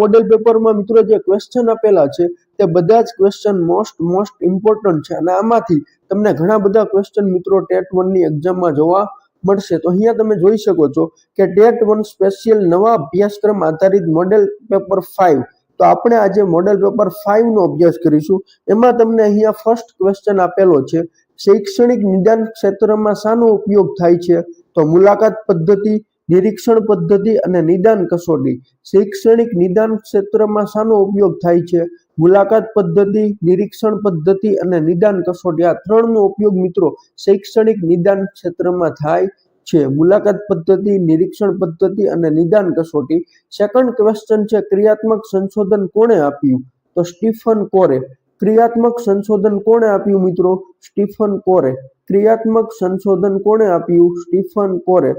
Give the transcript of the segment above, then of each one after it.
Model પેપરમાં મિત્રો જે ક્વેશ્ચન આપેલા છે, તે બધા જ ક્વેશ્ચન મોસ્ટ મોસ્ટ ઇમ્પોર્ટન્ટ છે. અને આમાંથી તમને ઘણા બધા ક્વેશ્ચન મિત્રો ટેટ વનની એક્ઝામમાં જોવા મળશે. તો અહીંયા તમે જોઈ શકો છો કે ટેટ વન સ્પેશિયલ નવા અભ્યાસક્રમ આધારિત મોડેલ પેપર ફાઇવ તો આપણે આજે મોડેલ પેપર ફાઇવનો અભ્યાસ કરીશું. એમાં તમને અહીંયા ફર્સ્ટ ક્વેશ્ચન આપેલો છે, શૈક્ષણિક નિદાન ક્ષેત્રમાં શાનો ઉપયોગ થાય છે? તો મુલાકાત પદ્ધતિ નિરીક્ષણ પદ્ધતિ અને નિદાન કસોટી. શૈક્ષણિક નિદાન ક્ષેત્રમાં શાનો ઉપયોગ થાય છે? મુલાકાત પદ્ધતિ, નિરીક્ષણ પદ્ધતિ અને નિદાન કસોટી આ ત્રણનો ઉપયોગ મિત્રો શૈક્ષણિક નિદાન ક્ષેત્રમાં થાય છે. મુલાકાત પદ્ધતિ, નિરીક્ષણ પદ્ધતિ અને નિદાન કસોટી. સેકન્ડ ક્વેશ્ચન છે, ક્રિયાત્મક સંશોધન કોણે આપ્યું? તો સ્ટીફન કોરે. ક્રિયાત્મક સંશોધન કોણે આપ્યું મિત્રો? સ્ટીફન કોરે. ક્રિયાત્મક સંશોધન કોણે આપ્યું? સ્ટીફન કોરે.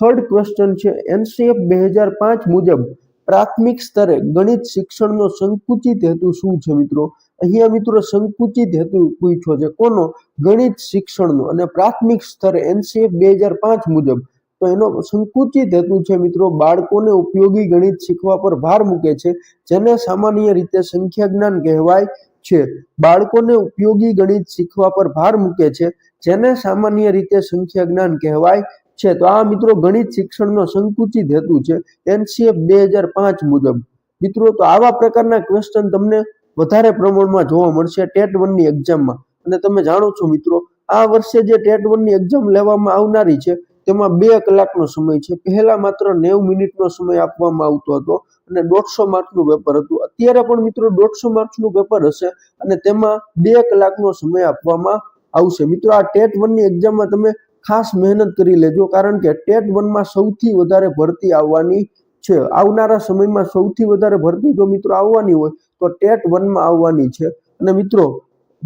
થર્ડ ક્વેશ્ચન છે એનસીએફ બે હજાર પાંચ મુજબ પ્રાથમિક સ્તરે ગણિત શિક્ષણનો સંકુચિત હેતુ શું છે મિત્રો? અહીંયા મિત્રો સંકુચિત હેતુ પૂછ્યો છે, કોનો? ગણિત શિક્ષણનો. અને પ્રાથમિક સ્તરે એનસીએફ બે હજાર પાંચ મુજબ, તો એનો સંકુચિત હેતુ છે મિત્રો, બાળકોને ઉપયોગી ગણિત શીખવા પર ભાર મૂકે છે, જેને સામાન્ય રીતે સંખ્યા જ્ઞાન કહેવાય છે. બાળકોને ઉપયોગી ગણિત શીખવા પર ભાર મૂકે છે, જેને સામાન્ય રીતે સંખ્યા જ્ઞાન કહેવાય છે. તો આ મિત્રો ગણિત શિક્ષણનો સંકુચિત હેતુ છે. એનસીએફ બે હજાર પાંચ મુજબ. મિત્રો, તો આવા પ્રકારના ક્વેશ્ચન તમને વધારે પ્રમાણમાં જોવા મળશે ટેટ વનની એક્ઝામમાં અને તમે જાણો છો મિત્રો, આ વર્ષે જે ટેટ વનની એક્ઝામ લેવામાં આવનારી છે, તેમાં બે કલાકનો સમય છે. પહેલા માત્ર નેવું મિનિટનો સમય આપવામાં આવતો હતો અને દોઢસો માર્કનું પેપર હતું. અત્યારે પણ મિત્રો દોઢસો માર્ક્સનું પેપર હશે અને તેમાં બે કલાકનો સમય આપવામાં આવશે. મિત્રો, આ ટેટ વનની એક્ઝામમાં તમે ખાસ મહેનત કરી લેજો, કારણ કે ટેટ વનમાં સૌથી વધારે ભરતી આવવાની છે. આવનારા સમયમાં સૌથી વધારે ભરતી જો મિત્રો આવવાની હોય, તો ટેટ વનમાં આવવાની છે. અને મિત્રો,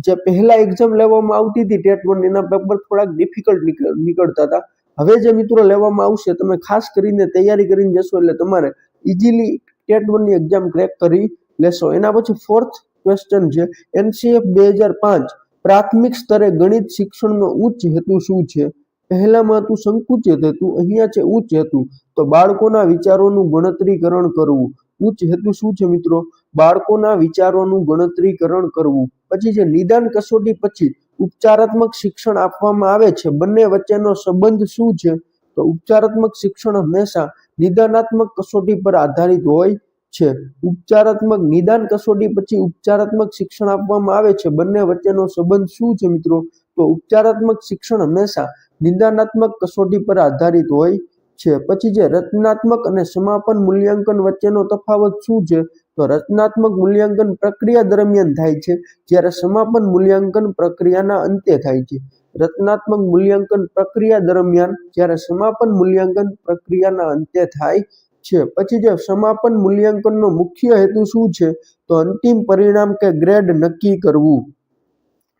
જે પહેલા એક્ઝામ લેવામાં આવતી હતી, ટેટ વન એના પેપર થોડાક ડિફિકલ્ટ નીકળતા હતા. હવે જે મિત્રો લેવામાં આવશે, તમે ખાસ કરીને તૈયારી કરીને જશો એટલે તમારે ઇઝીલી ટેટ વનની એક્ઝામ ક્રેક કરી લેશો. એના પછી ફોર્થ ક્વેશ્ચન છે, એનસીએફ બે હજાર પાંચ, પ્રાથમિક સ્તરે ગણિત શિક્ષણનો ઉચ્ચ હેતુ શું છે? પહેલામાં તું સંકુચિત હેતુ, અહીંયા છે ઉચ્ચ હેતુ. તો બાળકોના વિચારોનું ગણતરીકરણ કરવું. ઉચ્ચ હેતુ શું છે મિત્રો? બાળકોના વિચારોનું ગણતરીકરણ કરવું. પછી છે નિદાન કસોટી પછી ઉપચારાત્મક શિક્ષણ આપવામાં આવે છે. બંને વચ્ચેનો સંબંધ શું છે? તો ઉપચારાત્મક શિક્ષણ હંમેશા નિદાનાત્મક કસોટી પર આધારિત હોય છે. ઉપચારાત્મક નિદાન કસોટી પછી ઉપચારાત્મક શિક્ષણ આપવામાં આવે છે. બંને વચ્ચેનો સંબંધ શું છે મિત્રો? તો ઉપચારાત્મક શિક્ષણ હંમેશા નિદાનાત્મક કસોટી પર આધારિત હોય છે. પછી જે રચનાત્મક અને સમાપન મૂલ્યાંકન વચ્ચેનો તફાવત શું છે? તો રચનાત્મક મૂલ્યાંકન પ્રક્રિયા દરમિયાન થાય છે, જ્યારે સમાપન મૂલ્યાંકન પ્રક્રિયાના અંતે થાય છે. રચનાત્મક મૂલ્યાંકન પ્રક્રિયા દરમિયાન, જ્યારે સમાપન મૂલ્યાંકન પ્રક્રિયાના અંતે થાય છે. પછી જે સમાપન મૂલ્યાંકનનો મુખ્ય હેતુ શું છે? તો અંતિમ પરિણામ કે ગ્રેડ નક્કી કરવું.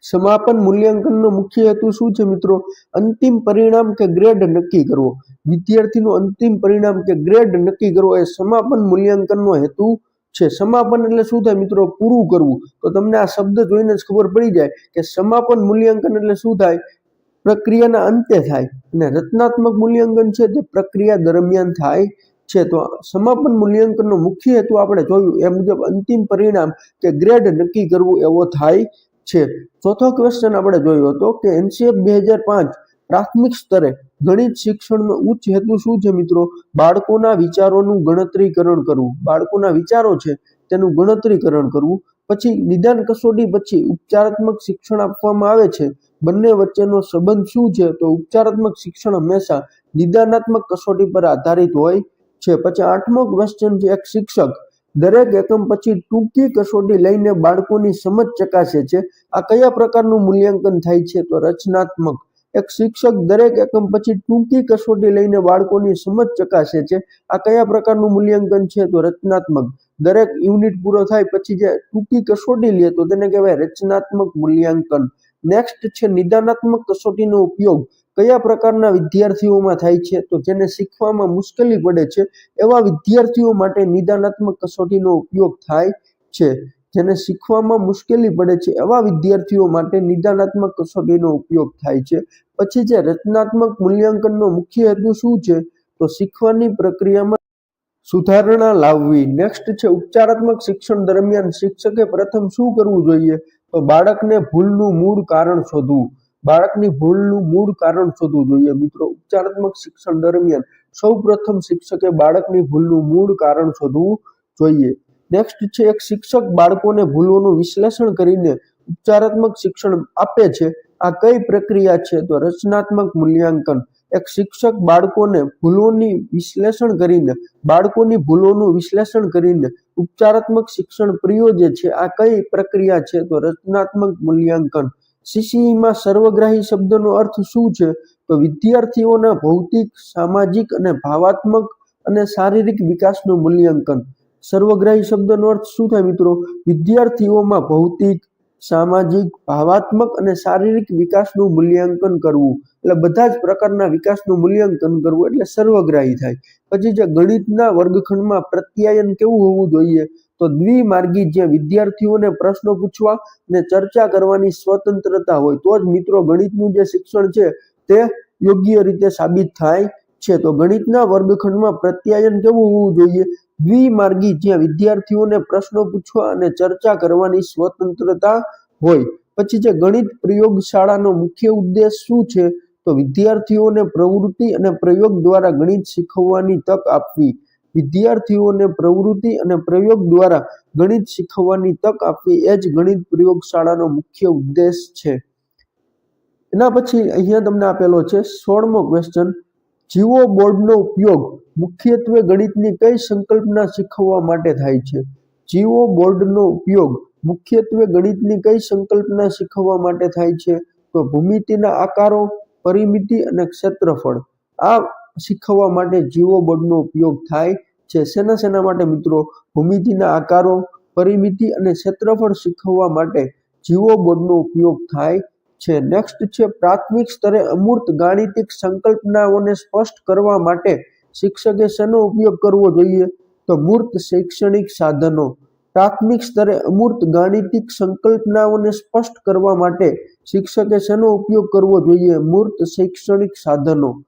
સમાપન મૂલ્યાંકનનો મુખ્ય હેતુ શું છે મિત્રો? અંતિમ પરિણામ કે ગ્રેડ નક્કી કરવો. વિદ્યાર્થીનું અંતિમ પરિણામ કે ગ્રેડ નક્કી કરવો એ સમાપન મૂલ્યાંકનનો હેતુ છે. સમાપન એટલે શું થાય મિત્રો? પૂરું કરવું. તો તમને આ શબ્દ જોઈને જ ખબર પડી જાય કે સમાપન મૂલ્યાંકન એટલે શું થાય? પ્રક્રિયાના અંતે થાય. અને રચનાત્મક મૂલ્યાંકન છે તે પ્રક્રિયા દરમિયાન થાય છે. તો સમાપન મૂલ્યાંકનનો મુખ્ય હેતુ આપણે જોયું. એ મુજબ અંતિમ પરિણામ કે ગ્રેડ નક્કી કરવું એવો થાય છે. ચોથો ક્વેશ્ચન આપણે જોયો હતો કે એનસીએફ બે હજાર પાંચ પ્રાથમિક સ્તરે ગણિત શિક્ષણનો ઉચ્ચ હેતુ શું છે મિત્રો? બાળકોના વિચારોનું ગણતરીકરણ કરવું. બાળકોના વિચારો છે તેનું ગણતરીકરણ કરવું. પછી નિદાન કસોટી પછી ઉપચારાત્મક શિક્ષણ આપવામાં આવે છે. બંને વચ્ચેનો સંબંધ શું છે? તો ઉપચારાત્મક શિક્ષણ હંમેશા નિદાનાત્મક કસોટી પર આધારિત હોય છે. પછી આઠમો ક્વેશ્ચન છે એક શિક્ષક. દરેક એકમ પછી ટૂંકી કસોટી લઈને બાળકોની સમજ ચકાસે છે, આ કયા પ્રકારનું મૂલ્યાંકન થાય છે તો રચનાત્મક. એક શિક્ષક દરેક એકમ પછી ટૂંકી કસોટી લઈને બાળકોની સમજ ચકાસે છે, આ કયા પ્રકારનું મૂલ્યાંકન છે તો રચનાત્મક. દરેક યુનિટ પૂરો થાય પછી જે ટૂંકી કસોટી લે તો તેને કહેવાય રચનાત્મક મૂલ્યાંકન. નેક્સ્ટ છે નિદાનાત્મક કસોટીનો ઉપયોગ. કયા પ્રકારના વિદ્યાર્થીઓમાં થાય છે? તો જેને શીખવામાં મુશ્કેલી પડે છે, એવા વિદ્યાર્થીઓ માટે નિદાનાત્મક કસોટીનો ઉપયોગ થાય છે. જેને શીખવામાં મુશ્કેલી પડે છે, એવા વિદ્યાર્થીઓ માટે નિદાનાત્મક કસોટીનો ઉપયોગ થાય છે. પછી જે રચનાત્મક મૂલ્યાંકનનો મુખ્ય હેતુ શું છે? તો શીખવાની પ્રક્રિયામાં સુધારણા લાવવી. નેક્સ્ટ છે ઉપચારાત્મક શિક્ષણ દરમિયાન શિક્ષકે પ્રથમ શું કરવું જોઈએ? તો બાળકને ભૂલનું મૂળ કારણ શોધવું. બાળકની ભૂલનું મૂળ કારણ શોધવું જોઈએ. મિત્રો, ઉપચારાત્મક શિક્ષણ દરમિયાન સૌપ્રથમ શિક્ષકે બાળકની ભૂલનું મૂળ કારણ શોધવું જોઈએ. નેક્સ્ટ છે, એક શિક્ષક બાળકોને ભૂલોનું વિશ્લેષણ કરીને ઉપચારાત્મક શિક્ષણ આપે છે. આ કઈ પ્રક્રિયા છે? તો રચનાત્મક મૂલ્યાંકન. એક શિક્ષક બાળકોને ભૂલોની વિશ્લેષણ કરીને, બાળકોની ભૂલોનું વિશ્લેષણ કરીને ઉપચારાત્મક શિક્ષણ પ્રયોજે છે. આ કઈ પ્રક્રિયા છે? તો રચનાત્મક મૂલ્યાંકન. સીસીઈમાં સર્વગ્રાહી શબ્દનો અર્થ શું છે? તો વિદ્યાર્થીઓના ભૌતિક, સામાજિક અને ભાવાત્મક અને શારીરિક વિકાસનું મૂલ્યાંકન. સર્વગ્રાહી શબ્દનો અર્થ શું થાય મિત્રો? વિદ્યાર્થીઓમાં ભૌતિક, સામાજિક, ભાવાત્મક અને શારીરિક વિકાસનું મૂલ્યાંકન કરવું. એટલે બધા જ પ્રકારના વિકાસનું મૂલ્યાંકન કરવું એટલે સર્વગ્રાહી થાય. પછી જે ગણિતના વર્ગખંડમાં પ્રત્યાયન કેવું હોવું જોઈએ? તો દ્વિમાર્ગી જ્યાં વિદ્યાર્થીઓને પ્રશ્નો પૂછવા અને ચર્ચા કરવાની સ્વતંત્રતા હોય, તો જ મિત્રો ગણિતનું જે શિક્ષણ છે તે યોગ્ય રીતે સાબિત થાય છે. તો ગણિતના વર્ગખંડમાં પ્રત્યાયન કેવું હોવું જોઈએ? દ્વિમાર્ગી જ્યાં વિદ્યાર્થીઓને પ્રશ્નો પૂછવા અને ચર્ચા કરવાની સ્વતંત્રતા હોય. પછી જે ગણિત પ્રયોગશાળાનો મુખ્ય ઉદ્દેશ શું છે? તો વિદ્યાર્થીઓને પ્રવૃત્તિ અને પ્રયોગ દ્વારા ગણિત શીખવવાની તક આપવી. વિદ્યાર્થીઓને પ્રવૃત્તિ અને પ્રયોગ દ્વારા ગણિત શીખવવાની તક આપવી એ જ ગણિત પ્રયોગશાળાનો મુખ્ય ઉદ્દેશ છે. એના પછી અહીંયા તમને આપેલો છે સોળમો ક્વેશ્ચન જીવો બોર્ડનો ઉપયોગ મુખ્યત્વે ગણિતની કઈ સંકલ્પના શીખવવા માટે થાય છે? જીવો બોર્ડનો ઉપયોગ મુખ્યત્વે ગણિતની કઈ સંકલ્પના શીખવવા માટે થાય છે? તો ભૂમિતિના આકારો, પરિમિતિ અને ક્ષેત્રફળ. આ શીખવવા માટે જીવો બોર્ડનો ઉપયોગ થાય છે શેના શેના માટે મિત્રો ભૂમિતિના આકારો, પરિમિતિ અને ક્ષેત્રફળ શીખવવા માટે જીવો બોર્ડનો ઉપયોગ થાય છે. નેક્સ્ટ છે, પ્રાથમિક સ્તરે અમૂર્ત ગાણિતિક સંકલ્પનાઓને સ્પષ્ટ કરવા માટે શિક્ષકે શેનો ઉપયોગ કરવો જોઈએ? તો મૂર્ત શૈક્ષણિક સાધનો. પ્રાથમિક સ્તરે અમૂર્ત ગાણિતિક સંકલ્પનાઓને સ્પષ્ટ કરવા માટે શિક્ષકે શેનો ઉપયોગ કરવો જોઈએ? મૂર્ત શૈક્ષણિક સાધનો.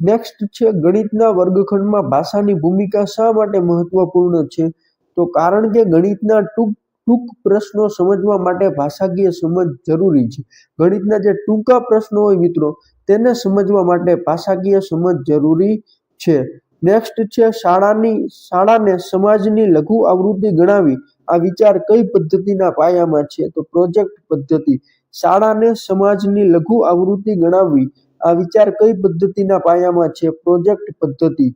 નેક્સ્ટ છે, ગણિતના વર્ગખંડમાં ભાષાની ભૂમિકા શા માટે મહત્વપૂર્ણ છે? તો કારણ કે ગણિતના ટૂંક ટૂંક પ્રશ્નો સમજવા માટે ભાષાકીય સમજ જરૂરી છે. ગણિતના જે ટૂંકા પ્રશ્નો હોય મિત્રો, તેને સમજવા માટે ભાષાકીય સમજ જરૂરી છે. નેક્સ્ટ છે, શાળાની, શાળાને સમાજની લઘુ આવૃત્તિ ગણાવી. આ વિચાર કઈ પદ્ધતિના પાયામાં છે? તો પ્રોજેક્ટ પદ્ધતિ. શાળાને સમાજની લઘુ આવૃત્તિ ગણાવવી આ વિચાર કઈ પદ્ધતિના પાયામાં છે? પ્રોજેક્ટ પદ્ધતિ.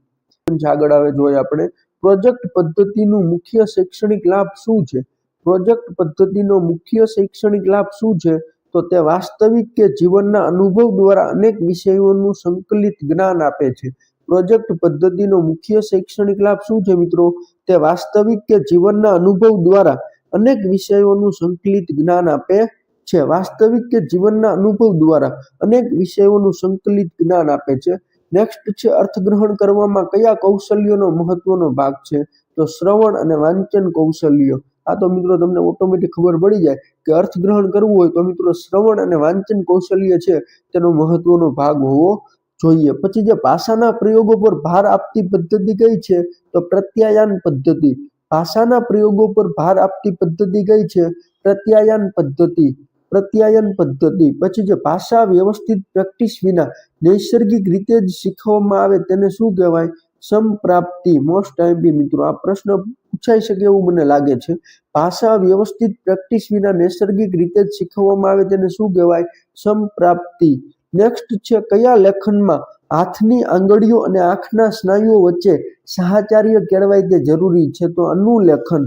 આગળ આવે જોઈએ આપણે. પ્રોજેક્ટ પદ્ધતિનું મુખ્ય શૈક્ષણિક લાભ શું છે? પ્રોજેક્ટ પદ્ધતિનો મુખ્ય શૈક્ષણિક લાભ શું છે? તો તે વાસ્તવિક કે જીવનના અનુભવ દ્વારા અનેક વિષયોનું સંકલિત જ્ઞાન આપે છે. પ્રોજેક્ટ પદ્ધતિનો મુખ્ય શૈક્ષણિક લાભ શું છે મિત્રો? તે વાસ્તવિક કે જીવનના અનુભવ દ્વારા અનેક વિષયોનું સંકલિત જ્ઞાન આપે છે. વાસ્તવિક કે જીવનના અનુભવ દ્વારા અનેક વિષયોનું સંકલિત જ્ઞાન આપે છે. નેક્સ્ટ છે, અર્થગ્રહણ કરવામાં કયા કૌશલ્યોનો મહત્વનો ભાગ છે? તો શ્રવણ અને વાંચન કૌશલ્યો. આ તો મિત્રો તમને ઓટોમેટિક ખબર પડી જાય કે અર્થગ્રહણ કરવું હોય તો મિત્રો શ્રવણ અને વાંચન કૌશલ્ય છે તેનો મહત્વનો ભાગ હોવો જોઈએ. પછી જે ભાષાના પ્રયોગો પર ભાર આપતી પદ્ધતિ કઈ છે? તો પ્રત્યાયન પદ્ધતિ. ભાષાના પ્રયોગો પર ભાર આપતી પદ્ધતિ કઈ છે? પ્રત્યાયન પદ્ધતિ. પ્રત્યાયન પદ્ધતિ. પછી જે ભાષા વ્યવસ્થિત પ્રેક્ટિસ વિના નૈસર્ગિક રીતે જ શીખવવામાં આવે તેને શું કહેવાય? સમપ્રાપ્તિ. મોસ્ટ આઈમ્પી મિત્રો આ પ્રશ્ન પૂછાઈ શકે એવું મને લાગે છે. ભાષા વ્યવસ્થિત પ્રેક્ટિસ વિના નૈસર્ગિક રીતે જ શીખવવામાં આવે તેને શું કહેવાય? સમપ્રાપ્તિ. નેક્સ્ટ છે કયા લેખનમાં હાથની આંગળીઓ અને આંખના સ્નાયુઓ વચ્ચે સાહચાર્ય કેળવાય તે જરૂરી છે? તો અનુલેખન.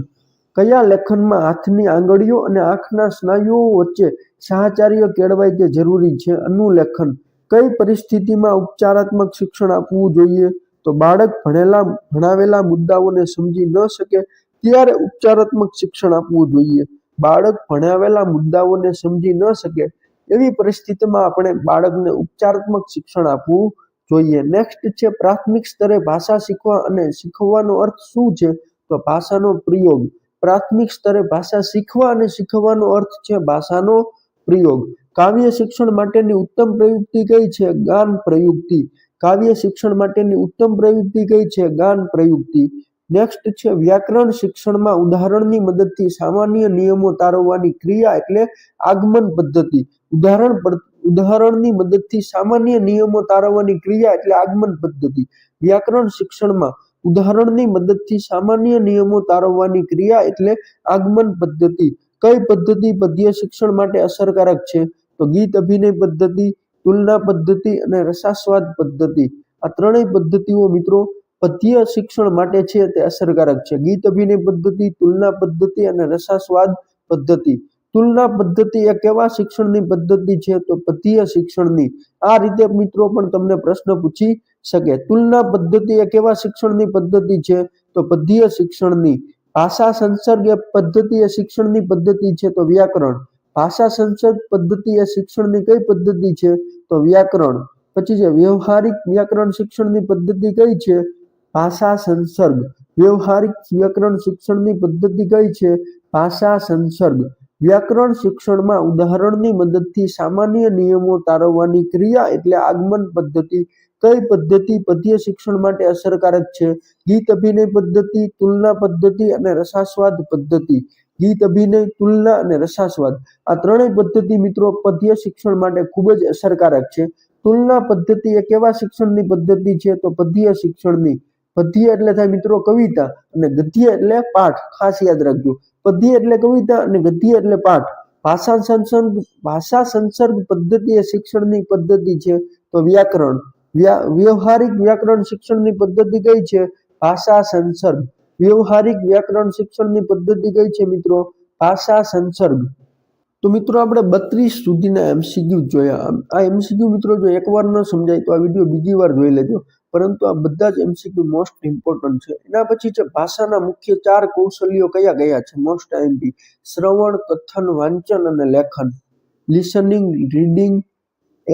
કયા લેખનમાં હાથની આંગળીઓ અને આંખના સ્નાયુઓ વચ્ચે સાહચાર્ય કેળવાય તે જરૂરી છે? અનુલેખન. કઈ પરિસ્થિતિમાં ઉપચારાત્મક શિક્ષણ આપવું જોઈએ? તો બાળક ભણેલા, ભણાવેલા મુદ્દાઓને સમજી ન શકે ત્યારે ઉપચારાત્મક શિક્ષણ આપવું જોઈએ. બાળક ભણાવેલા મુદ્દાઓને સમજી ન શકે એવી પરિસ્થિતિમાં આપણે બાળકને ઉપચારાત્મક શિક્ષણ આપવું જોઈએ. નેક્સ્ટ છે, પ્રાથમિક સ્તરે ભાષા શીખવા અને શીખવવાનો અર્થ શું છે? તો ભાષાનો પ્રયોગ. પ્રાથમિક સ્તરે ભાષા શીખવા અને શીખવવાનો અર્થ છે ભાષાનો પ્રયોગ. કાવ્ય શિક્ષણ માટેની ઉત્તમ પ્રયુક્તિ કઈ છે? ગાન પ્રયુક્તિ. કાવ્ય શિક્ષણ માટેની ઉત્તમ પ્રયુક્તિ કઈ છે? ગાન પ્રયુક્તિ. નેક્સ્ટ છે વ્યાકરણ શિક્ષણમાં ઉદાહરણની મદદથી સામાન્ય નિયમો તારવવાની ક્રિયા એટલે આગમન પદ્ધતિ. ઉદાહરણ ઉદાહરણની મદદથી સામાન્ય નિયમો તારવવાની ક્રિયા એટલે આગમન પદ્ધતિ. વ્યાકરણ શિક્ષણમાં ઉદાહરણની મદદથી સામાન્ય નિયમો તારવવાની ક્રિયા એટલે આગમન પદ્ધતિ. કઈ પદ્ધતિ પદ્ય શિક્ષણ માટે અસરકારક છે? તો ગીત અભિનય પદ્ધતિ, તુલના પદ્ધતિ અને રસાસ્વાદ પદ્ધતિ. આ ત્રણેય પદ્ધતિઓ મિત્રો પદ્ય શિક્ષણ માટે છે તે અસરકારક છે. ગીત અભિનય પદ્ધતિ, તુલના પદ્ધતિ અને રસાસ્વાદ પદ્ધતિ. તુલના પદ્ધતિ એ કેવા શિક્ષણની પદ્ધતિ છે? તો પદ્ય શિક્ષણની. આ રીતે મિત્રો પણ તમને પ્રશ્ન પૂછી શકે. તુલના પદ્ધતિ એ કેવા શિક્ષણની પદ્ધતિ છે, તો પદ્ય શિક્ષણની. ભાષા સંસર્ગ એ પદ્ધતિ, એ શિક્ષણની પદ્ધતિ છે, તો વ્યાકરણ. ભાષા સંસર્ગ પદ્ધતિ, એ શિક્ષણની કઈ પદ્ધતિ છે? તો વ્યાકરણ. પછી છે, વ્યવહારિક વ્યાકરણ શિક્ષણની પદ્ધતિ કઈ છે? ભાષા સંસર્ગ. વ્યવહારિક વ્યાકરણ શિક્ષણની પદ્ધતિ કઈ છે? ભાષા સંસર્ગ. વ્યાકરણ શિક્ષણમાં ઉદાહરણની મદદથી સામાન્ય નિયમો તારવવાની ક્રિયા એટલે આગમન પદ્ધતિ કઈ પદ્ધતિ પદ્ય શિક્ષણ માટે અસરકારક છે? ગીત અભિનય પદ્ધતિ, તુલના પદ્ધતિ અને રસાસ્વાદ પદ્ધતિ. ગીત અભિનય, તુલના અને રસાસ્વાદ. આ ત્રણેય પદ્ધતિ મિત્રો પદ્ય શિક્ષણ માટે ખૂબ જ અસરકારક છે. તુલના પદ્ધતિ એ કેવા શિક્ષણની પદ્ધતિ છે? તો પદ્ય શિક્ષણની. પદ્ય એટલે થાય મિત્રો કવિતા અને ગદ્ય એટલે પાઠ. ખાસ યાદ રાખજો. પદ્ય એટલે કવિતા અને ગદ્ય એટલે પાઠ. ભાષા સંસર્ગ ભાષા સંસર્ગ પદ્ધતિ એ શિક્ષણની પદ્ધતિ છે. તો વ્યાકરણ. વ્યા- વ્યવહારિક વ્યાકરણ શિક્ષણની પદ્ધતિ કઈ છે? ભાષા સંસર્ગ. વ્યવહારિક વ્યાકરણ શિક્ષણની પદ્ધતિ કઈ છે મિત્રો? ભાષા સંસર્ગ. તો મિત્રો આપણે બત્રીસ સુધીના એમસીક્યુ જોયા. આ એમસીક્યુ મિત્રો જો એકવાર ન સમજાય તો આ વીડિયો બીજી વાર જોઈ લેજો. પરંતુ આ બધા જ એમસીક્યુ મોસ્ટ ઇમ્પોર્ટન્ટ છે. એના પછી છે, ભાષાના મુખ્ય ચાર કૌશલ્યો કયા કયા છે? મોસ્ટ આઈએમપી શ્રવણ, કથન, વાંચન અને લેખન. લિસનિંગ રીડિંગ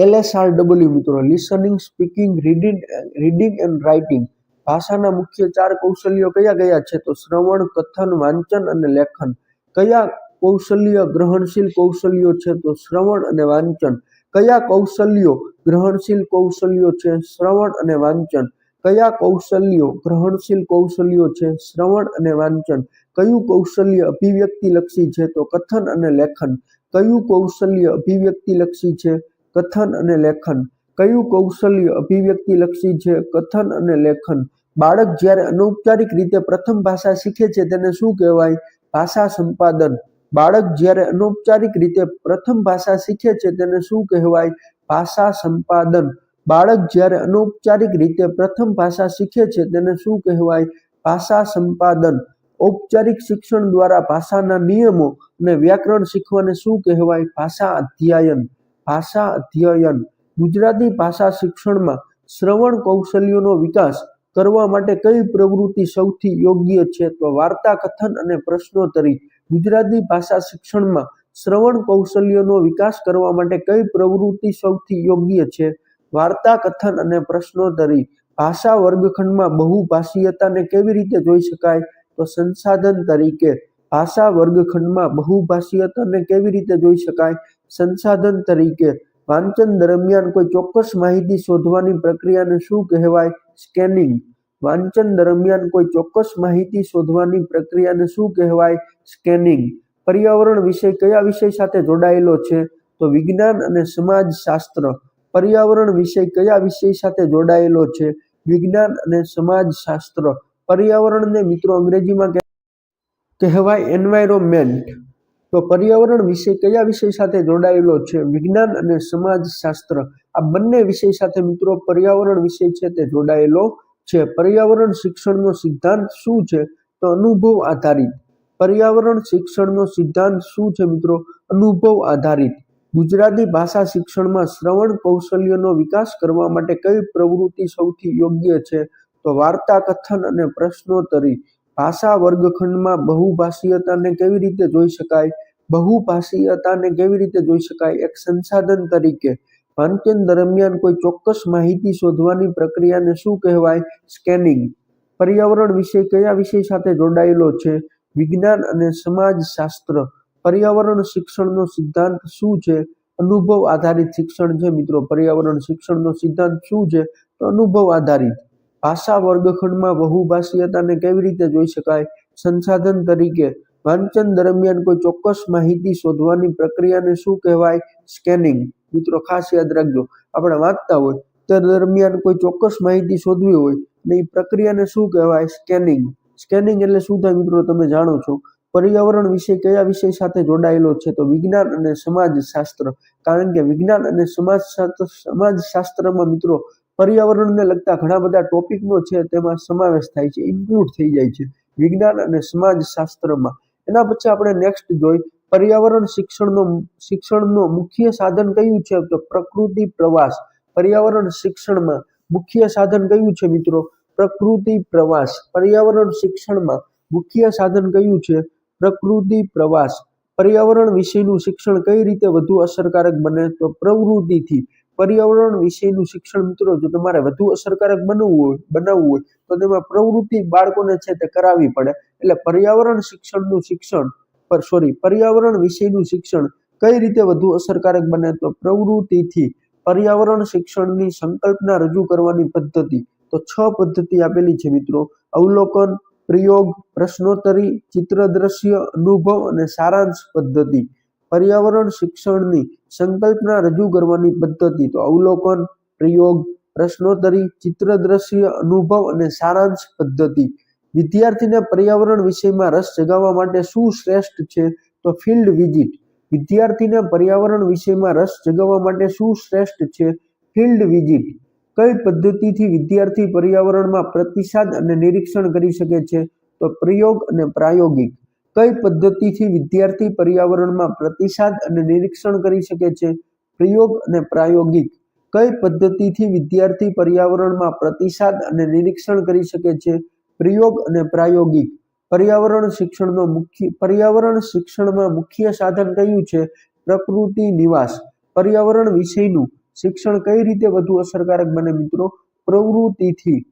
એલએસઆરડબલ્યુ મિત્રો listening speaking reading reading and writing ભાષાના મુખ્ય ચાર કૌશલ્યો કયા કયા છે? તો શ્રવણ, કથન, વાંચન અને લેખન. કયા કૌશલ્ય ગ્રહણશીલ કૌશલ્યો છે? તો શ્રવણ અને વાંચન. કયા કૌશલ્યો ગ્રહણશીલ કૌશલ્યો છે? શ્રવણ અને વાંચન. કયા કૌશલ્યો ગ્રહણશીલ કૌશલ્યો છે? શ્રવણ અને વાંચન. કયું કૌશલ્ય અભિવ્યક્તિલક્ષી છે? તો કથન અને લેખન. કયું કૌશલ્ય અભિવ્યક્તિલક્ષી છે? કથન અને લેખન. કયું કૌશલ્ય અભિવ્યક્તિલક્ષી છે? કથન અને લેખન. બાળક જ્યારે અનૌપચારિક રીતે પ્રથમ ભાષા શીખે છે, તેને શું કહેવાય? ભાષા સંપાદન. બાળક જ્યારે અનૌપચારિક રીતે પ્રથમ ભાષા શીખે છે, તેને શું કહેવાય? ભાષા સંપાદન. બાળક જ્યારે અનૌપચારિક રીતે પ્રથમ ભાષા શીખે છે, તેને શું કહેવાય? ભાષા સંપાદન. ઔપચારિક શિક્ષણ દ્વારા ભાષાના નિયમો અને વ્યાકરણ શીખવાને શું કહેવાય? ભાષા અધ્યયન. ભાષા અધ્યયન ગુજરાતી ભાષા શિક્ષણમાં શ્રવણ કૌશલ્યોનો વિકાસ કરવા માટે કઈ પ્રવૃત્તિ સૌથી યોગ્ય છે તો વાર્તા કથન અને પ્રશ્નોત્તરી. ગુજરાતી ભાષા શિક્ષણમાં શ્રવણ કૌશલ્યોનો વિકાસ કરવા માટે કઈ પ્રવૃત્તિ સૌથી યોગ્ય છે? વાર્તા કથન અને પ્રશ્નોત્તરી. ભાષા વર્ગખંડમાં બહુભાષીયતાને કેવી રીતે જોઈ શકાય? તો સંસાધન તરીકે. ભાષા વર્ગખંડમાં બહુભાષીયતાને કેવી રીતે જોઈ શકાય? સંસાધન તરીકે વાંચન દરમિયાન કોઈ ચોક્કસ માહિતી શોધવાની પ્રક્રિયાને શું કહેવાય? સ્કેનિંગ. વાંચન દરમિયાન કોઈ ચોક્કસ માહિતી શોધવાની પ્રક્રિયાને શું કહેવાય? સ્કેનિંગ. પર્યાવરણ વિષય કયા વિષય સાથે જોડાયેલો છે? તો વિજ્ઞાન અને સમાજ શાસ્ત્ર પર્યાવરણ વિષય કયા વિષય સાથે જોડાયેલો છે? વિજ્ઞાન અને સમાજ શાસ્ત્ર પર્યાવરણને મિત્રો અંગ્રેજીમાં કહેવાય એન્વાયરોમેન્ટ તો પર્યાવરણ વિષય કયા વિષય સાથે જોડાયેલો છે? વિજ્ઞાન અને સમાજ શાસ્ત્ર આ બંને વિષય સાથે મિત્રો પર્યાવરણ વિષય છે તે જોડાયેલો છે. પર્યાવરણ શિક્ષણનો સિદ્ધાંત શું છે? તો અનુભવ આધારિત. પર્યાવરણ શિક્ષણનો સિદ્ધાંત શું છે મિત્રો? અનુભવ આધારિત. ગુજરાતી ભાષા શિક્ષણમાં શ્રવણ કૌશલ્યનો વિકાસ કરવા માટે કઈ પ્રવૃત્તિ સૌથી યોગ્ય છે? તો વાર્તા કથન અને પ્રશ્નોત્તરી. ભાષા વર્ગખંડમાં બહુભાષીયતાને કેવી રીતે જોઈ શકાય? બહુભાષીયતાને કેવી રીતે જોઈ શકાય? એક સંસાધન તરીકે. વાંચન દરમિયાન કોઈ ચોક્કસ માહિતી શોધવાની પ્રક્રિયાને શું કહેવાય? સ્કેનિંગ. પર્યાવરણ વિષય કયા વિષય સાથે જોડાયેલો છે? વિજ્ઞાન અને સમાજ શાસ્ત્ર પર્યાવરણ શિક્ષણનો સિદ્ધાંત શું છે? અનુભવ આધારિત શિક્ષણ છે મિત્રો. પર્યાવરણ શિક્ષણનો સિદ્ધાંત શું છે? તો અનુભવ આધારિત. ભાષા વર્ગખંડમાં બહુભાષીયતાને કેવી રીતે જોઈ શકાય? સંસાધન તરીકે. વાંચન દરમિયાન કોઈ ચોક્કસ માહિતી શોધવાની પ્રક્રિયાને શું કહેવાય? સ્કેનિંગ મિત્રો, ખાસ યાદ રાખજો. આપણે વાંચતા હોય, તે દરમિયાન કોઈ ચોક્કસ માહિતી શોધવી હોય, ને એ પ્રક્રિયાને શું કહેવાય? સ્કેનિંગ સ્કેનિંગ એટલે શું થાય મિત્રો, તમે જાણો છો? પર્યાવરણ વિષય કયા વિષય સાથે જોડાયેલો છે? તો વિજ્ઞાન અને સમાજશાસ્ત્ર. કારણ કે વિજ્ઞાન અને સમાજ સમાજશાસ્ત્રમાં મિત્રો, પર્યાવરણને લગતા ઘણા બધા ટોપિકનો છે, તેમાં સમાવેશ થાય છે ઇન્ક્લુડ થઈ જાય છે. વિજ્ઞાન અને સમાજશાસ્ત્રમાં. એના પછી આપણે નેક્સ્ટ જોઈ, પર્યાવરણ શિક્ષણનો શિક્ષણનો મુખ્ય સાધન કયું છે? તો પ્રકૃતિ પ્રવાસ. પર્યાવરણ શિક્ષણમાં મુખ્ય સાધન કયું છે મિત્રો? પ્રકૃતિ પ્રવાસ. પર્યાવરણ શિક્ષણમાં મુખ્ય સાધન કયું છે? પ્રકૃતિ પ્રવાસ. પર્યાવરણ વિષયનું શિક્ષણ કઈ રીતે વધુ અસરકારક બને? તો પ્રવૃત્તિથી. પર્યાવરણ વિષયનું શિક્ષણ મિત્રો, જો તમારે વધુ અસરકારક બનવું હોય, બનાવવું હોય, તો તેમાં પ્રવૃત્તિ બાળકોને છે તે કરાવવી પડે. એટલે પર્યાવરણ શિક્ષણનું શિક્ષણ, પર સોરી પર્યાવરણ વિષયનું શિક્ષણ કઈ રીતે વધુ અસરકારક બને? તો પ્રવૃત્તિથી પર્યાવરણ શિક્ષણની સંકલ્પના રજૂ કરવાની પદ્ધતિ. તો છ પદ્ધતિ આપેલી છે મિત્રો. અવલોકન, પ્રયોગ, પ્રશ્નોત્તરી, ચિત્ર દ્રશ્ય, અનુભવ અને સારાંશ પદ્ધતિ. પર્યાવરણ શિક્ષણની સંકલ્પના રજૂ કરવાની પદ્ધતિ તો અવલોકન, પ્રયોગ, પ્રશ્નોત્તરી ચિત્ર દ્રશ્ય અનુભવ અને સારાંશ પદ્ધતિ. વિદ્યાર્થીને પર્યાવરણ વિષયમાં રસ જગાવવા માટે શું શ્રેષ્ઠ છે તો ફિલ્ડ વિઝિટ. વિદ્યાર્થીને પર્યાવરણ વિષયમાં રસ જગાવવા માટે શું શ્રેષ્ઠ છે ફિલ્ડ વિઝિટ. કઈ પદ્ધતિથી વિદ્યાર્થી પર્યાવરણમાં પ્રતિસાદ અને નિરીક્ષણ કરી શકે છે તો પ્રયોગ અને પ્રાયોગિક. કઈ પદ્ધતિથી વિદ્યાર્થી પર્યાવરણમાં પ્રતિસાદ અને નિરીક્ષણ કરી શકે છે? પ્રયોગ અને પ્રાયોગિક. કઈ પદ્ધતિથી વિદ્યાર્થી પર્યાવરણમાં પ્રતિસાદ અને નિરીક્ષણ કરી શકે છે? પ્રયોગ અને પ્રાયોગિક. પર્યાવરણ શિક્ષણનો મુખ્ય, પર્યાવરણ શિક્ષણમાં મુખ્ય સાધન કયું છે? પ્રકૃતિ નિવાસ. પર્યાવરણ વિષયનું શિક્ષણ કઈ રીતે વધુ અસરકારક બને મિત્રો? પ્રવૃત્તિથી.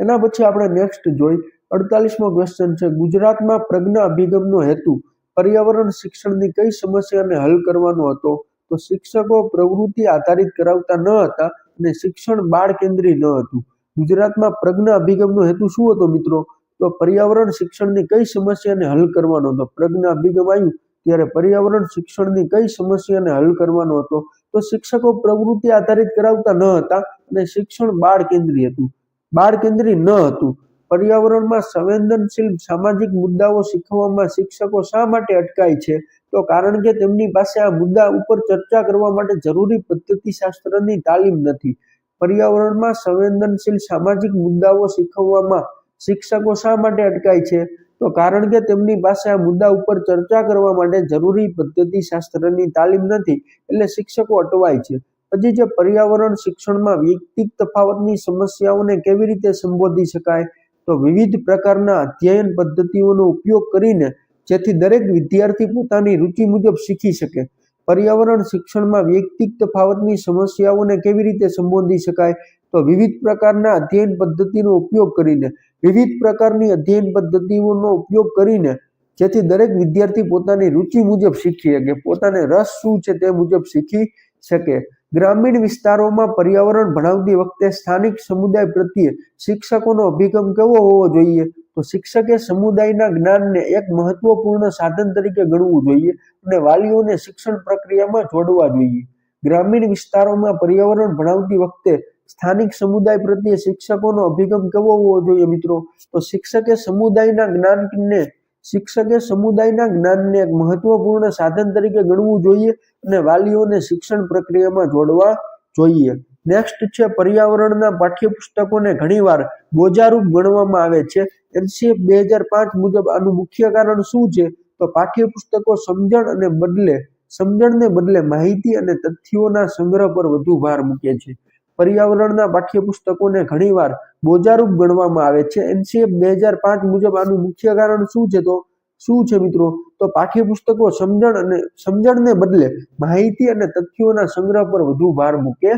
એના પછી આપણે નેક્સ્ટ જોઈ અડતાલીસમો ક્વેશ્ચન છે. ગુજરાતમાં પ્રજ્ઞા અભિગમનો હેતુ પર્યાવરણ શિક્ષણની કઈ સમસ્યાને હલ કરવાનો હતો? તો શિક્ષકો પ્રવૃત્તિ આધારિત કરાવતા ન હતા અને શિક્ષણ બાળ કેન્દ્રી ન હતું. ગુજરાતમાં પ્રજ્ઞા અભિગમનો હેતુ શું હતો મિત્રો? તો પર્યાવરણ શિક્ષણની કઈ સમસ્યાને હલ કરવાનો હતો? પ્રજ્ઞા અભિગમ આવ્યું ત્યારે પર્યાવરણ શિક્ષણની કઈ સમસ્યાને હલ કરવાનો હતો? તો શિક્ષકો પ્રવૃત્તિ આધારિત કરાવતા ન હતા અને શિક્ષણ બાળ કેન્દ્રી હતું. બાળ કેન્દ્રી ન હતું. પર્યાવરણમાં સંવેદનશીલ સામાજિક મુદ્દાઓ શીખવવામાં શિક્ષકો શા માટે અટકાય છે? તો કારણ કે તેમની પાસે આ મુદ્દા ઉપર ચર્ચા કરવા માટે જરૂરી પદ્ધતિશાસ્ત્રની તાલીમ નથી. પર્યાવરણમાં સંવેદનશીલ સામાજિક મુદ્દાઓ શીખવવામાં શિક્ષકો શા માટે અટકાય છે? તો કારણ કે તેમની પાસે આ મુદ્દા ઉપર ચર્ચા કરવા માટે જરૂરી પદ્ધતિશાસ્ત્રની તાલીમ નથી, એટલે શિક્ષકો અટવાય છે. પછી જે પર્યાવરણ શિક્ષણમાં વ્યક્તિક તફાવતની સમસ્યાઓને કેવી રીતે સંબોધી શકાય? તો વિવિધ પ્રકારના અધ્યયન પદ્ધતિઓનો ઉપયોગ કરીને જેથી દરેક વિદ્યાર્થી પોતાની રુચિ મુજબ શીખી શકે. પર્યાવરણ શિક્ષણમાં વૈયક્તિક તફાવતની સમસ્યાઓને કેવી રીતે સંબોધી શકાય? તો વિવિધ પ્રકારના અધ્યયન પદ્ધતિનો ઉપયોગ કરીને, વિવિધ પ્રકારની અધ્યયન પદ્ધતિઓનો ઉપયોગ કરીને જેથી દરેક વિદ્યાર્થી પોતાની રુચિ મુજબ શીખી શકે, પોતાને રસ શું છે તે મુજબ શીખી શકે. ગ્રામીણ વિસ્તારોમાં પર્યાવરણ ભણાવતી વખતે સ્થાનિક સમુદાય પ્રત્યે શિક્ષકોનો અભિગમ કેવો હોવો જોઈએ? તો શિક્ષકે સમુદાયના જ્ઞાનને એક મહત્વપૂર્ણ સાધન તરીકે ગણવું જોઈએ અને વાલીઓને શિક્ષણ પ્રક્રિયામાં જોડવા જોઈએ. ગ્રામીણ વિસ્તારોમાં પર્યાવરણ ભણાવતી વખતે સ્થાનિક સમુદાય પ્રત્યે શિક્ષકોનો અભિગમ કેવો હોવો જોઈએ મિત્રો? તો શિક્ષકે સમુદાયના જ્ઞાનને શિક્ષકે સમુદાયના જ્ઞાનને એક મહત્વપૂર્ણ સાધન તરીકે ગણવું જોઈએ અને વાલીઓને શિક્ષણ પ્રક્રિયામાં જોડવા જોઈએ. નેક્સ્ટ છે, પર્યાવરણના પાઠ્યપુસ્તકોને ઘણીવાર બોજારૂપ ગણવામાં આવે છે. એનસીએફ બે હજાર પાંચ મુજબ આનું મુખ્ય કારણ શું છે? તો પાઠ્યપુસ્તકો સમજણ અને બદલે, સમજણને બદલે માહિતી અને તથ્યોના સંગ્રહ પર વધુ ભાર મૂકે છે. પર્યાવરણના પાઠ્યપુસ્તકોને ઘણીવાર બોજારૂપ ગણવામાં આવે છે. એનસીએફ બે હજાર પાંચ મુજબ આનું મુખ્ય કારણ શું છે તો, શું છે મિત્રો? તો પાઠ્યપુસ્તકો સમજણ અને સમજણને બદલે માહિતી અને તથ્યોના સંગ્રહ પર વધુ ભાર મૂકે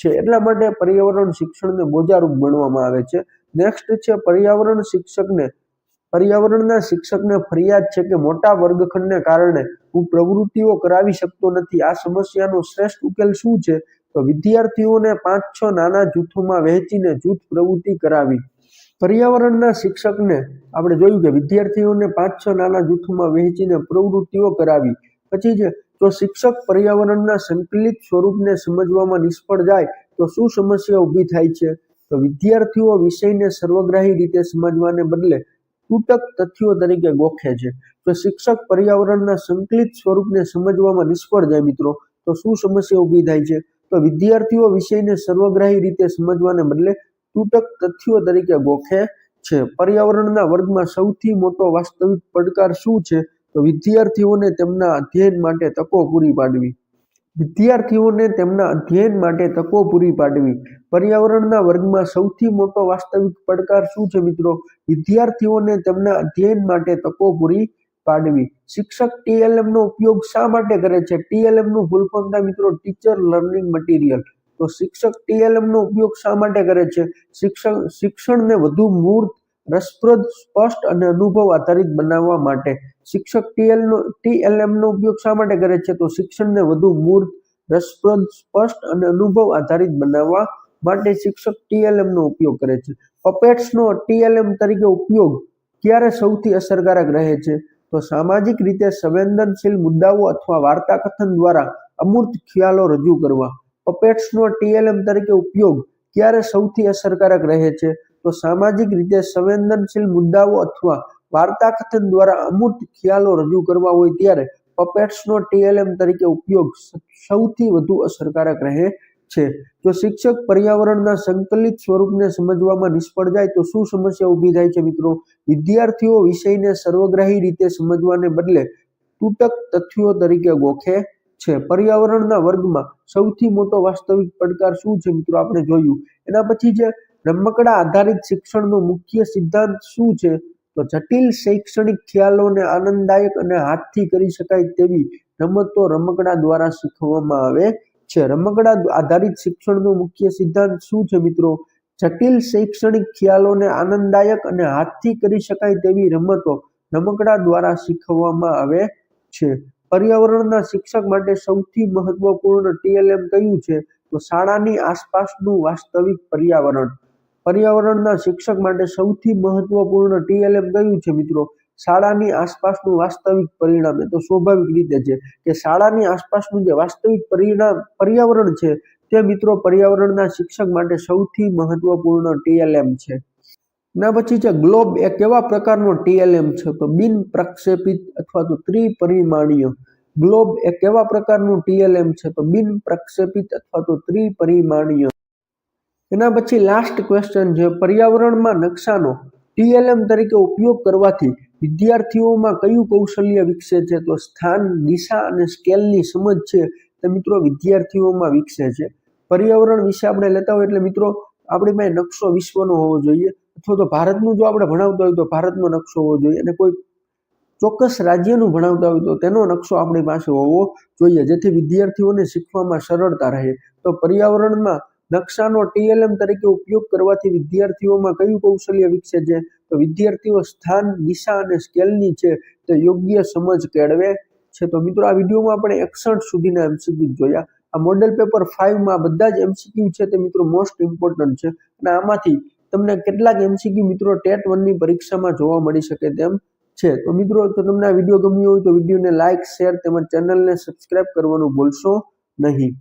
છે. એટલા માટે પર્યાવરણ શિક્ષણને બોજારૂપ ગણવામાં આવે છે. નેક્સ્ટ છે પર્યાવરણ શિક્ષકને, પર્યાવરણના શિક્ષકને ફરિયાદ છે કે મોટા વર્ગખંડને કારણે હું પ્રવૃત્તિઓ કરાવી શકતો નથી. આ સમસ્યાનો શ્રેષ્ઠ ઉકેલ શું છે? તો વિદ્યાર્થીઓને પાંચ છ નાના જૂથોમાં વહેંચીને જૂથ પ્રવૃત્તિ કરાવી. પર્યાવરણના શિક્ષકને આપણે જોયું કે વિદ્યાર્થીઓને પાંચ છ નાના જૂથોમાં વહેંચીને પ્રવૃત્તિઓ કરાવી. પછી છે તો શિક્ષક પર્યાવરણના સંકલિત સ્વરૂપને સમજવામાં નિષ્ફળ જાય, તો શું સમસ્યા ઊભી થાય છે? તો વિદ્યાર્થીઓ વિષયને સર્વગ્રાહી રીતે સમજવાને બદલે તૂટક તથ્યો તરીકે ગોખે છે. તો શિક્ષક પર્યાવરણના સંકલિત સ્વરૂપને સમજવામાં નિષ્ફળ જાય મિત્રો, તો શું સમસ્યા ઊભી થાય છે? તો વિદ્યાર્થીઓ વિષયને સર્વગ્રાહી રીતે સમજવાને બદલે તૂટક તથ્યો તરીકે ગોખે છે. પર્યાવરણના વર્ગમાં સૌથી મોટો વાસ્તવિક પડકાર શું છે? તો વિદ્યાર્થીઓને તેમના અધ્યયન માટે તકો પૂરી પાડવી. વિદ્યાર્થીઓને તેમના અધ્યયન માટે તકો પૂરી પાડવી. પર્યાવરણના વર્ગમાં સૌથી મોટો વાસ્તવિક પડકાર શું છે મિત્રો? વિદ્યાર્થીઓને તેમના અધ્યયન માટે તકો પૂરી પાડવી. શિક્ષક ટીએલએમ નો ઉપયોગ શા માટે કરે છે? ટીએલએમનું ફૂલ ફોર્મ થાય મિત્રો ટીચર લર્નિંગ મટીરિયલ તો શિક્ષક ટીએલએમ નો ઉપયોગ શા માટે કરે છે? શિક્ષણ, શિક્ષણને વધુ મૂર્ત રસપ્રદ, સ્પષ્ટ અને અનુભવ આધારિત બનાવવા માટે. શિક્ષક ટીએલ નો ટીએલએમ નો ઉપયોગ શા માટે કરે છે? તો શિક્ષણને વધુ મૂર્ત રસપ્રદ, સ્પષ્ટ અને અનુભવ આધારિત બનાવવા માટે શિક્ષક ટીએલએમ નો ઉપયોગ કરે છે. પપેટ્સ નો ટીએલએમ તરીકે ઉપયોગ ક્યારે સૌથી અસરકારક રહે છે? તો સામાજિક રીતે સંવેદનશીલ મુદ્દાઓ અથવા વાર્તા કથન દ્વારા અમૂર્ત ખ્યાલો રજૂ કરવા. પપેટ્સનો ટીએલએમ તરીકે ઉપયોગ ક્યારે સૌથી અસરકારક રહે છે? તો સામાજિક રીતે સંવેદનશીલ મુદ્દાઓ અથવા વાર્તા કથન દ્વારા અમૂર્ત ખ્યાલો રજૂ કરવા હોય ત્યારે પપેટ્સનો ટીએલએમ તરીકે ઉપયોગ સૌથી વધુ અસરકારક રહે છે. જો શિક્ષક પર્યાવરણના સંકલિત સ્વરૂપને સમજવામાં નિષ્ફળ જાય, તો શું સમસ્યા ઊભી થાય છે મિત્રો? વિદ્યાર્થીઓ વિષયને સર્વગ્રાહી રીતે સમજવાને બદલે તૂટક તથ્યો તરીકે ગોખે છે. પર્યાવરણના વર્ગમાં સૌથી મોટો વાસ્તવિક પડકાર શું છે મિત્રો? આપણે જોયું. એના પછી જે રમકડા આધારિત શિક્ષણનો મુખ્ય સિદ્ધાંત શું છે? તો જટિલ શૈક્ષણિક ખ્યાલોને આનંદદાયક અને હાથથી કરી શકાય તેવી રમતો રમકડા દ્વારા શીખવવામાં આવે છે. રમકડા આધારિત શિક્ષણનો મુખ્ય સિદ્ધાંત શું છે મિત્રો? જટિલ શૈક્ષણિક ખ્યાલોને આનંદદાયક અને હાથથી કરી શકાય તેવી રમતો રમકડા દ્વારા શીખવવામાં આવે છે. પર્યાવરણના શિક્ષક માટે સૌથી મહત્વપૂર્ણ ટીએલએમ કયું છે? તો શાળાની આસપાસનું વાસ્તવિક પર્યાવરણ. પર્યાવરણના શિક્ષક માટે સૌથી મહત્વપૂર્ણ ટીએલએમ કયું છે મિત્રો? શાળાની આસપાસનું વાસ્તવિક પરિણામ એ તો સ્વાભાવિક રીતે છે કે શાળાની આસપાસનું જે વાસ્તવિક પરિણામ, પર્યાવરણ છે તે મિત્રો પર્યાવરણના શિક્ષક માટે સૌથી મહત્વપૂર્ણ ટીએલએમ છે. ના પછી છે ગ્લોબ એ કેવા પ્રકારનો ટીએલએમ છે? તો બિન પ્રક્ષેપિત અથવા તો ત્રિપરિમાણીય. ગ્લોબ એ કેવા પ્રકારનું ટીએલએમ છે? તો બિન પ્રક્ષેપિત અથવા તો ત્રિપરિમાણીય. એના પછી લાસ્ટ ક્વેશ્ચન છે, પર્યાવરણમાં નકશાનો. ટીએલએમ તરીકે ઉપયોગ કરવાથી વિદ્યાર્થીઓમાં કયું કૌશલ્ય વિકસે છે? તો સ્થાન, દિશા અને સ્કેલની સમજ છે તે મિત્રો વિદ્યાર્થીઓમાં વિકસે છે. પર્યાવરણ વિશે આપણે લેતા હોય એટલે મિત્રો આપણી પાસે નકશો વિશ્વનો હોવો જોઈએ અથવા તો ભારતનું જો આપણે ભણાવતા હોય તો ભારતનો નકશો હોવો જોઈએ અને કોઈ ચોક્કસ રાજ્યનું ભણાવતા હોય તો તેનો નકશો આપણી પાસે હોવો જોઈએ જેથી વિદ્યાર્થીઓને શીખવામાં સરળતા રહે. તો પર્યાવરણમાં નકશાનો ટીએલએમ તરીકે ઉપયોગ કરવાથી વિદ્યાર્થીઓમાં કયું કૌશલ્ય વિકસે છે? તો વિદ્યાર્થીઓ સ્થાન, દિશા અને સ્કેલની છે તે યોગ્ય સમજ કેળવે છે. તો મિત્રો, આ વિડીયોમાં આપણે એકસઠ સુધીના એમસીક્યુ જોયા. આ મોડેલ પેપર ફાઇવમાં બધા જ એમસીક્યુ છે તે મિત્રો મોસ્ટ ઇમ્પોર્ટન્ટ છે. અને આમાંથી તમને કેટલાક એમસીક્યુ મિત્રો ટેટ વનની પરીક્ષામાં જોવા મળી શકે તેમ છે. તો મિત્રો તો તમને આ વીડિયો ગમ્યો હોય તો વિડીયોને લાઇક શેર તેમજ ચેનલને સબસ્ક્રાઇબ કરવાનું ભૂલશો નહીં.